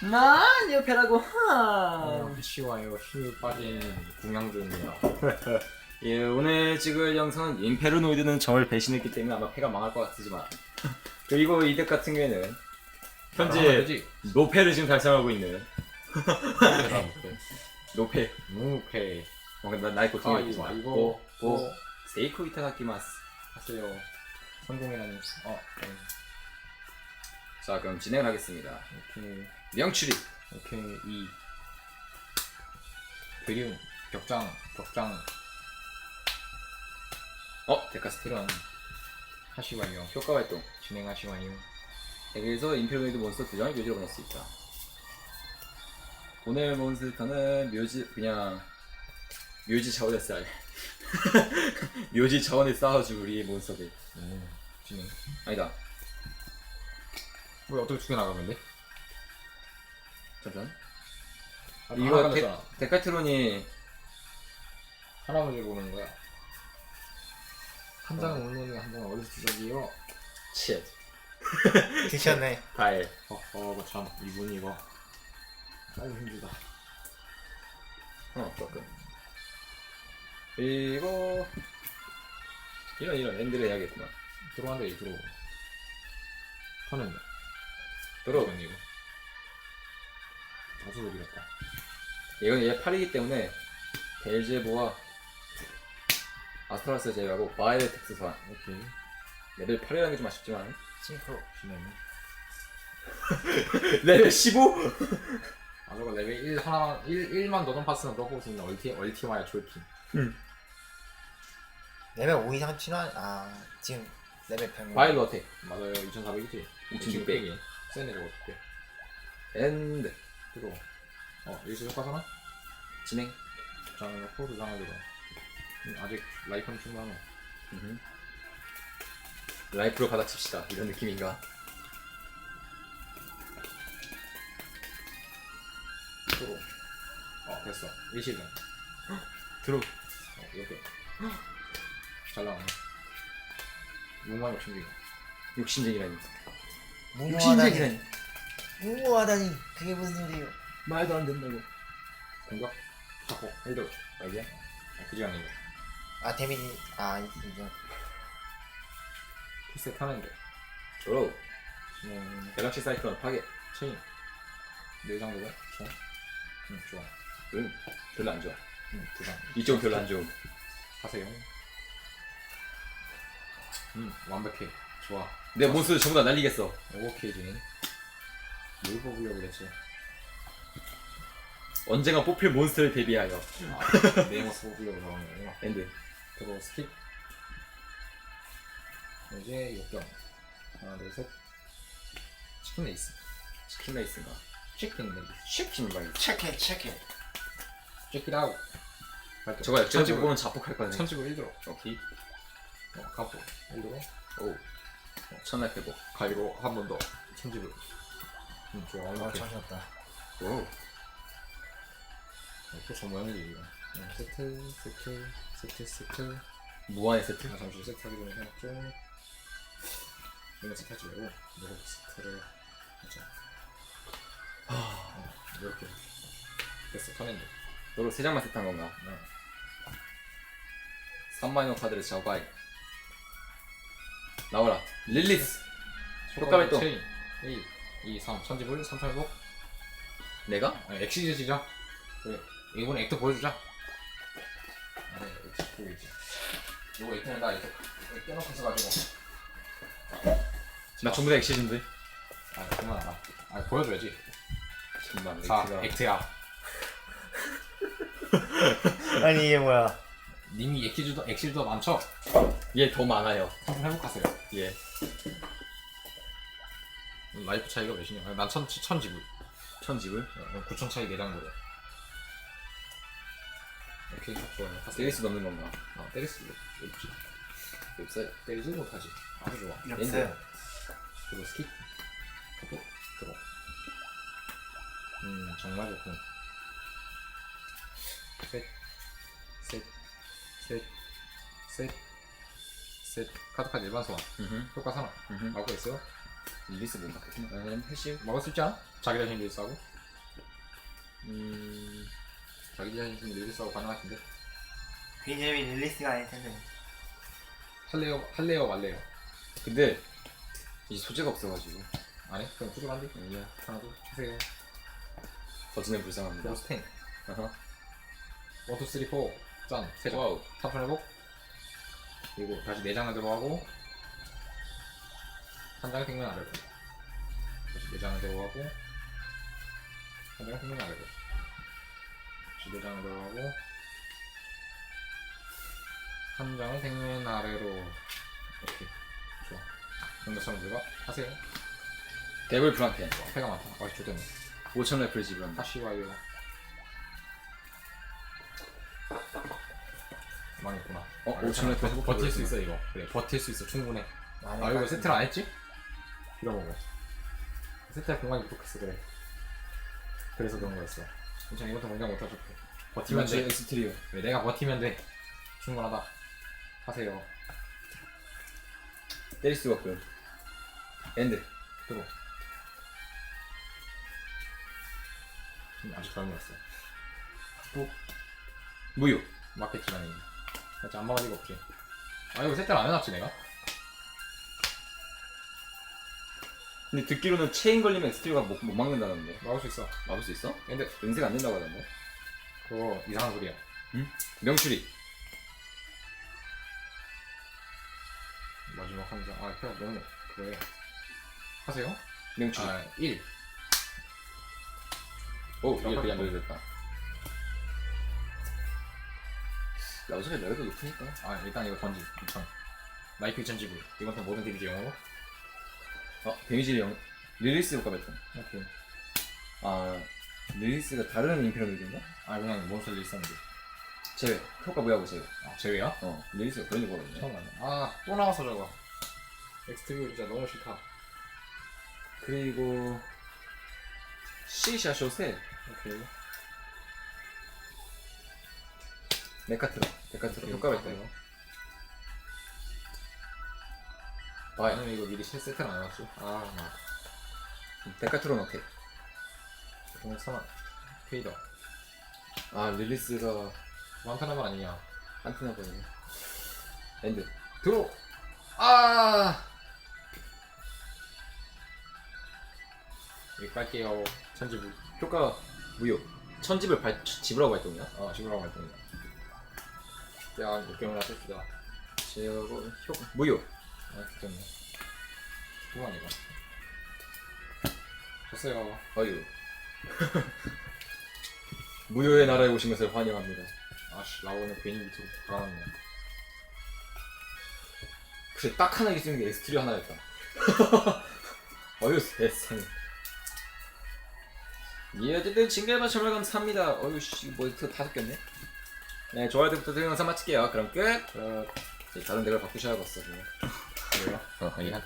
난 옆에라고 어, 하. 쉬워요. 힘이 빠진 궁양조입니다. 예, 오늘 찍을 영상은 임페르노이드는 점을 배신했기 때문에 아마 패가 망할 것 같지만 그리고 이 덱 같은 경우에는 현재 되지. 노패를 지금 달성하고 있는 네. 노패 무패 어, 나, 나이 거 아, 두 이거, 보. 세이코 이타다키마스 하세요. 성공이라니. 어, 네. 자 그럼 진행을 하겠습니다 오케이. 명추리 오케이. 2. 그리움. 격장. 격장. 어 데카스테 이런. 하시와요. 효과 활동 진행하시와요. 덱에서 임페르노이드 몬스터 두 장을 묘지로 보낼 수 있다 오늘 몬스터는 묘지 그냥 묘지 자원에 쌓 묘지 자원에 쌓아줄 우리 몬스터들 오, 진행. 아니다 왜 어떻게 두개 나가는데? 잠깐 아, 이거 하나 데. 데카트론이 하나만 들고 오는 거야. 한 장은 오는 한 장은 어디서 주적이요? 치 드셨네. 발 어허, 이거 참 이분 이거. 아유 힘들다. 어, 조금. 그리고 이런 이런 엔드를 해야겠구만. 들어간다 이 들어. 하는데. 들어. 이건 이거. 자수도 이랬다. 이건 얘 8이기 때문에 벨제보와 아스트라스 제외하고 바이레 텍스 소환. 오케이. 레벨 8이라는 게 좀 아쉽지만 싱크로. 진행. 레벨 15? 아 저거 레벨 1 하나 1 1만 너던 파스는 넣고 있습니다. 얼티 얼티마야 졸킨. 레벨 5 이상 치환. 아 지금 레벨 100. 바일로 어택. 맞아요. 2,400이지. 2600. 세네 저거 어떻게? 엔드. 들어. 어 여기서 효과사나? 진행. 장을 들어. 음, 아직 라이프는 충분하네. 라이프로 받아칩시다. 이런 느낌인가? 들어. 어 됐어. 일시전. 들어. 어 이렇게. 잘 나오네. 무만 욕심쟁이. 욕심쟁이라니. 무모하다니. 무모하다니. 그게 무슨 소리예요? 말도 안 된다고. 공격. 하고 헬드. 여기야. 아, 그지 않는데. 아 데미지. 아 이거. 피셋 하는데. 저로 진행. 갤럭시 사이클론 파괴. 체인. 네장 되고. 좋아. 응 좋아. 응. 별로 안 좋아. 응두 장. 이쪽 별로 안 좋음. 하세요. 음 완벽해. 좋아. 내 몬스터 전부 다 날리겠어. 오케이 진행. 뭘 뽑으려고 그랬지? 언젠가 뽑힐 몬스터를 대비하여. 아, 내 모습 뽑으려고 저러는 거구나. 엔드. 들어 스킵. 이제 역경. 하나 둘 셋. 치킨 레이스. 치킨 라이스인가? 치킨 레이스. 치킨 라이스. 체크 체크. check it out. 저거 역전 천지고 보면 자폭할 거네. 천지고 1들어. 오케이. 어, 가포 1들어. 오. 천날 패고. 가위로 한번 더. 천지고. 음, 좋아. 아 완벽해. 정신없다. 오. 어, 또저 모양이지 이거. 음, 세트, 세트, 세트, 세트. 무한의 세트. 아, 잠시 세트 하기 전에 해놨죠. 이거 세트 하지 말고 이거 세트를 하자. 어, 이렇게. 됐어, 턴엔드. 너로 세 장만 세트한 건가? 네. 3마이너 카드를 저가해. 나와라. 릴리스. 효과 발동. 체인. 1, 2, 3. 천지불, 3, 3, 5. 내가? 아, 엑시즈 시작. 그래. 이번에 액트 보여주자. 아, 네, 엑시 보이지. 이거 액트는 나 이렇게 껴놓고 있어가지고. 나 전부 다 엑시즌데. 아, 그만하라. 아, 보여줘야지. 정말 자. 액트야. 아니 이게 뭐야? 님이 엑시즈도, 엑시즈도 많죠? 얘 더 많아요. 한번 회복하세요. 예. 라이프 차이가 몇이냐? 난 천, 천 지불. 천집을. 9천 차이 4장 거래. 오케이, 딱 좋아요. 때릴 수 없는 건가? 아, 때릴 수 없지. 없어요. 때리지 못하지. 아주 좋아. 없어요. 그리고 스킵. 또 들어. 음, 정말 좋군. 셋, 셋, 셋, 셋, 셋. 카드 카드 일반 소환. 효과. 음흠. 알고 있어요? 릴리스 못 받겠구나. 아, 패시. 먹을 수 있지 않아? 자기 자신 릴리스하고 음. 자기 자신 있으면 릴리스하고 가능할 텐데 그 이름이 릴리스가 아닐 텐데. 할래요 할래요 말래요 근데 이제 소재가 없어가지고 안 해? 그럼 부족한데? 아니야. 하나 둘 하세요 버즈는 불쌍합니다. 로스텐 아하. 원투 쓰리 포짠세장 와우. 탑을 회복 그리고 다시 내장을 들어가고 한 장의 생명 아래로 다시 내장을 들어가고 한 장의 생명 아래로 다시 내장을 들어가고 한 장의 생명 아래로 오케이 좋아. 연결처럼 들어가 하세요. 데블 프랑켄. 와, 패가 많다. 아씨 좋겠네 5천 래플 지불한다. 다시 와요. 망했구나. 어, 아, 5천 래플 버- 버틸 수 있어 이거. 그래 버틸 수 있어. 충분해. 아 이거 세트를 안 했지? 빌어먹어 세트할 공간이 부족했어 그래. 그래서 그런 거였어. 괜찮아 이것도 공략 못하죠 버티면 돼. 엑스트리오. 그래, 내가 버티면 돼. 충분하다. 하세요. 때릴 수가 없고요. 엔드. 들어 음, 아직 젊었어. 무효. 맞겠지만 살짝 안 막을 리가 없지. 아 이거 세트를 안 해놨지 내가? 근데 듣기로는 체인 걸리면 엑스트리오가 못, 못 막는다는데. 막을 수 있어 막을 수 있어? 근데 연세가 안 된다고 하던데. 그거 이상한 소리야 명추리. 마지막 한 장. 아, 그냥 너무 그래. 하세요? 명추리. 아, 1. 오, 이거 그냥 깜빡. 노렸다. 나 어차피 레벨도 높으니까. 아, 일단 이거 던지. 2천. 나이프 2천 지불. 이번 턴 모든 데미지 영어로. 어, 데미지 영. 릴리스 효과 배턴. 오케이. 아, 릴리스가 다른 인피라미드인가? 아, 그냥 몬스터를 있었는데. 제외. 효과 뭐야고 제외. 아, 제외야? 어, 릴리스가 그런 효과거든요. 처음 알네. 아, 또 나왔어, 저거. 엑스트리오 진짜 너무 싫다. 그리고 시샤 쇼세 오케이. 메카트로 메카트로 효과 배턴. 아, 아니면 이거 미리 실 세트를 안 해놨지? 아, 나. 메카트로 넣게. 오늘 선아. 페이더. 아, 릴리스가 완타나만 아니냐. 한테나 보이네. 엔드. 들어! 아! 여기 깔게요. 천지불. 효과 무효. 천집을 발 집으라고 활동이야? 아, 지구라고 활동이다. 야, 육경을 하십시다. 제어고 효과 무효. 아, 좋겠네. 그만 이거. 졌어요. 어유. 무효의 나라에 오신 것을 환영합니다. 아씨, 라오는 괜히 밑으로 달아났네. 그래 딱 하나 있으는 게 엑스트리 하나였다. 어휴 세상에. 예 어쨌든 징글만 정말 감사합니다. 어휴 씨뭐 이거 다섯 개네. 네 좋아요 부터 영상 마칠게요. 그럼 끝. 저, 이제 다른 데를 바꾸셔야겠어. 그냥. 그래요? 어, 아니, 한